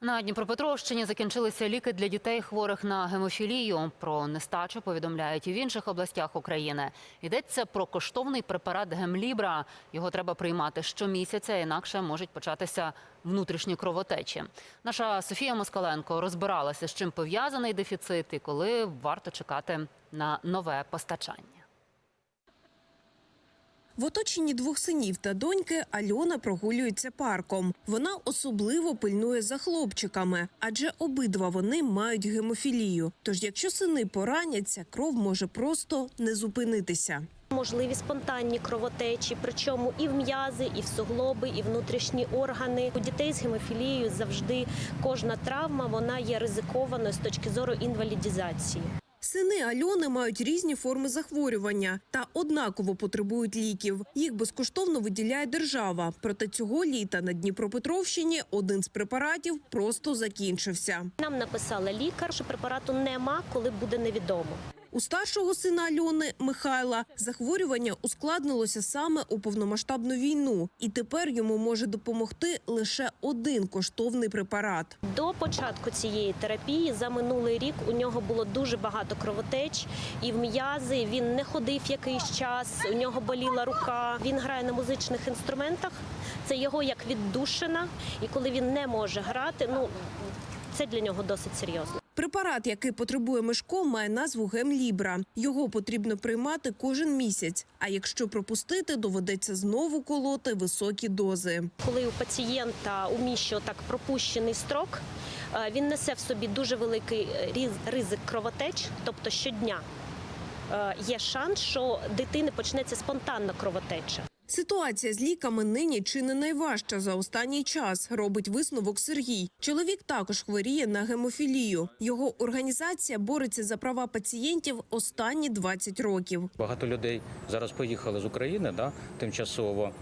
На Дніпропетровщині закінчилися ліки для дітей, хворих на гемофілію. Про нестачу повідомляють і в інших областях України. Йдеться про коштовний препарат гемлібра. Його треба приймати щомісяця, інакше можуть початися внутрішні кровотечі. Наша Софія Москаленко розбиралася, з чим пов'язаний дефіцит і коли варто чекати на нове постачання. В оточенні двох синів та доньки Альона прогулюється парком. Вона особливо пильнує за хлопчиками, адже обидва вони мають гемофілію. Тож, якщо сини пораняться, кров може просто не зупинитися. Можливі спонтанні кровотечі, причому і в м'язи, і в суглоби, і внутрішні органи. У дітей з гемофілією завжди кожна травма вона є ризикованою з точки зору інвалідізації. Сини Альони мають різні форми захворювання та однаково потребують ліків. Їх безкоштовно виділяє держава. Проте цього літа на Дніпропетровщині один з препаратів просто закінчився. Нам написала лікар, що препарату нема, коли буде невідомо. У старшого сина Альони Михайла захворювання ускладнилося саме у повномасштабну війну, і тепер йому може допомогти лише один коштовний препарат. До початку цієї терапії за минулий рік у нього було дуже багато кровотеч і в м'язи. Він не ходив якийсь час. У нього боліла рука. Він грає на музичних інструментах. Це його як віддушина. І коли він не може грати, ну це для нього досить серйозно. Препарат, який потребує Мишко, має назву Гемлібра. Його потрібно приймати кожен місяць. А якщо пропустити, доведеться знову колоти високі дози. Коли у пацієнта у міші так пропущений строк, е, він несе в собі дуже великий е, ризик кровотеч, тобто щодня. е, Є шанс, що дитини почнеться спонтанна кровотеча. Ситуація з ліками нині чи не найважча за останній час, робить висновок Сергій. Чоловік також хворіє на гемофілію. Його організація бореться за права пацієнтів останні 20 років. Багато людей зараз поїхали з України да, тимчасово.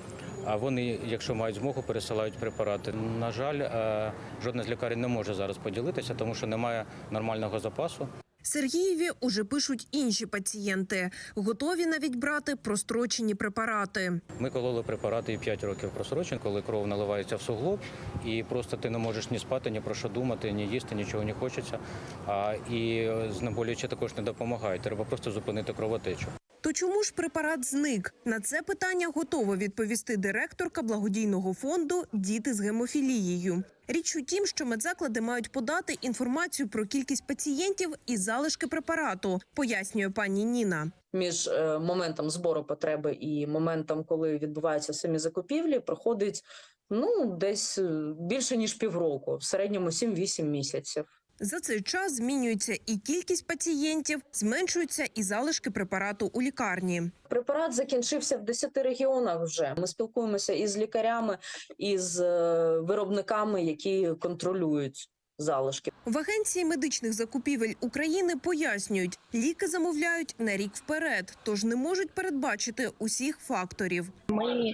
А вони, якщо мають змогу, пересилають препарати. На жаль, е, жодна з лікарень не може зараз поділитися, тому що немає нормального запасу. Сергієві уже пишуть інші пацієнти. Готові навіть брати прострочені препарати. Ми кололи препарати і 5 років просрочені, коли кров наливається в суглоб, і просто ти не можеш ні спати, ні про що думати, ні їсти, нічого не хочеться. А, і знеболюючі також не допомагають. Треба просто зупинити кровотечу. То чому ж препарат зник? На це питання готова відповісти директорка благодійного фонду Діти з гемофілією. Річ у тім, що медзаклади мають подати інформацію про кількість пацієнтів і залишки препарату, пояснює пані Ніна. між е, моментом збору потреби і моментом, коли відбуваються самі закупівлі, проходить ну десь е, більше ніж півроку, в середньому 7-8 місяців. За цей час змінюється і кількість пацієнтів, зменшуються і залишки препарату у лікарні. Препарат закінчився в 10 регіонах. Вже ми спілкуємося із лікарями, із е, виробниками, які контролюють залишки. В агенції медичних закупівель України пояснюють, ліки замовляють на рік вперед, тож не можуть передбачити усіх факторів. Ми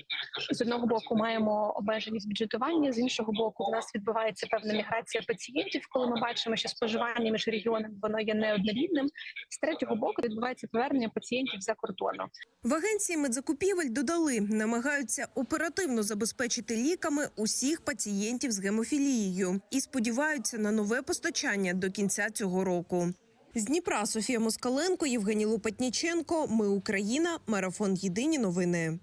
з одного боку маємо обмеженість бюджетування, з іншого боку, в нас відбувається певна міграція пацієнтів, коли ми бачимо, що споживання між регіонами воно є неоднорідним. З третього боку відбувається повернення пацієнтів за кордону. В агенції медзакупівель додали, намагаються оперативно забезпечити ліками усіх пацієнтів з гемофілією і сподіваються на нове постачання до кінця цього року. З Дніпра Софія Москаленко, Євгеній Лопатніченко. Ми Україна. Марафон Єдині новини.